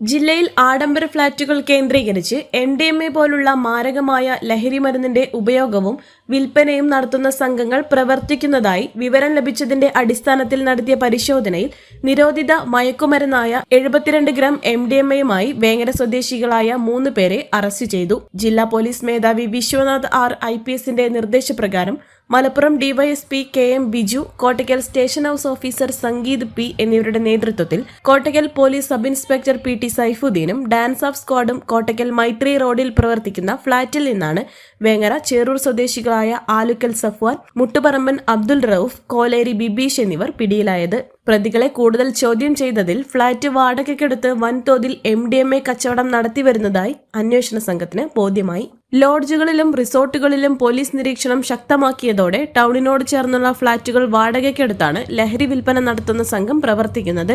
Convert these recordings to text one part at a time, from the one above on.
ജില്ലയിൽ ആഡംബര ഫ്ളാറ്റുകൾ കേന്ദ്രീകരിച്ച് എം ഡി എം എ പോലുള്ള മാരകമായ ലഹരി മരുന്നിന്റെ ഉപയോഗവും വിൽപ്പനയും നടത്തുന്ന സംഘങ്ങൾ പ്രവർത്തിക്കുന്നതായി വിവരം ലഭിച്ചതിന്റെ അടിസ്ഥാനത്തിൽ നടത്തിയ പരിശോധനയിൽ നിരോധിത മയക്കുമരുന്നായ എഴുപത്തിരണ്ട് ഗ്രാം എം ഡി എം എയുമായി വേങ്ങര സ്വദേശികളായ മൂന്ന് പേരെ അറസ്റ്റ് ചെയ്തു. ജില്ലാ പോലീസ് മേധാവി വിശ്വനാഥ് ആർ ഐ പി എസിന്റെ നിർദ്ദേശപ്രകാരം Malappuram DYSP K M Biju Kottakkal station house officer Sangeeth P എന്നിവരുടെ നേതൃത്വത്തിൽ Kottakkal police sub inspector P T സൈഫുദ്ദീനും dance of സ്ക്വാഡും കോട്ടയ്ക്കൽ മൈത്രി റോഡിൽ പ്രവർത്തിക്കുന്ന ഫ്ളാറ്റിൽ നിന്നാണ് വേങ്ങര ചേറൂർ സ്വദേശികളായ ആലുക്കൽ സഫ്വാൻ മുട്ടുപറമ്പൻ അബ്ദുൾ റൌഫ് കോലേരി ബിബീഷ് എന്നിവർ പിടിയിലായത്. പ്രതികളെ കൂടുതൽ ചോദ്യം ചെയ്തതിൽ ഫ്ളാറ്റ് വാടകയ്ക്കെടുത്ത് വൻതോതിൽ എം ഡി എം എ കച്ചവടം നടത്തിവരുന്നതായി അന്വേഷണ സംഘത്തിന് ബോധ്യമായി. ലോഡ്ജുകളിലും റിസോർട്ടുകളിലും പോലീസ് നിരീക്ഷണം ശക്തമാക്കിയതോടെ ടൗണിനോട് ചേർന്നുള്ള ഫ്ളാറ്റുകൾ വാടകയ്ക്കെടുത്താണ് ലഹരി വിൽപ്പന നടത്തുന്ന സംഘം പ്രവർത്തിക്കുന്നത്.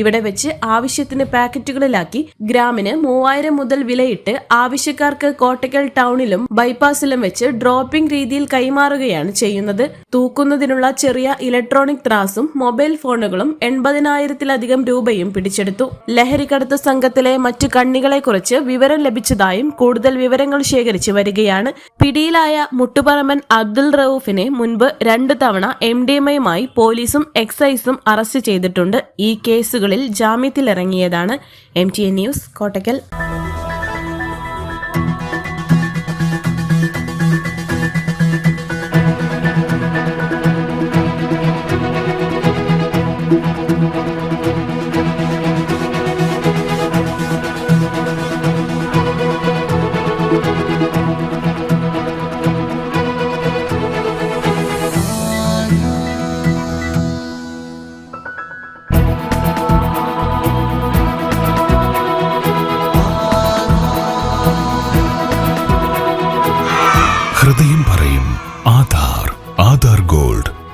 ഇവിടെ വെച്ച് ആവശ്യത്തിന് പാക്കറ്റുകളിലാക്കി ഗ്രാമിന് മൂവായിരം മുതൽ വിലയിട്ട് ആവശ്യക്കാർക്ക് കോട്ടയ്ക്കൽ ടൗണിലും ബൈപ്പാസിലും വെച്ച് ഡ്രോപ്പിംഗ് രീതിയിൽ കൈമാറുകയാണ് ചെയ്യുന്നത്. തൂക്കുന്നതിനുള്ള ചെറിയ ഇലക്ട്രോണിക് ത്രാസും മൊബൈൽ ഫോണുകളും എൺപതിനായിരത്തിലധികം രൂപയും പിടിച്ചെടുത്തു. ലഹരിക്കടത്ത് സംഘത്തിലെ മറ്റു കണ്ണികളെക്കുറിച്ച് വിവരം ലഭിച്ചതായും കൂടുതൽ വിവരങ്ങൾ ശേഖരിച്ചു വരികയാണ്. പിടിയിലായ മുട്ടുപറമ്പൻ അബ്ദുൾ റൌഫിനെ മുൻപ് രണ്ടു തവണ എം ഡി എം ഐയുമായി പോലീസും എക്സൈസും അറസ്റ്റ് ചെയ്തിട്ടുണ്ട്. ഈ കേസുകളിൽ ജാമ്യത്തിലിറങ്ങിയതാണ് M T N news Kottakkal.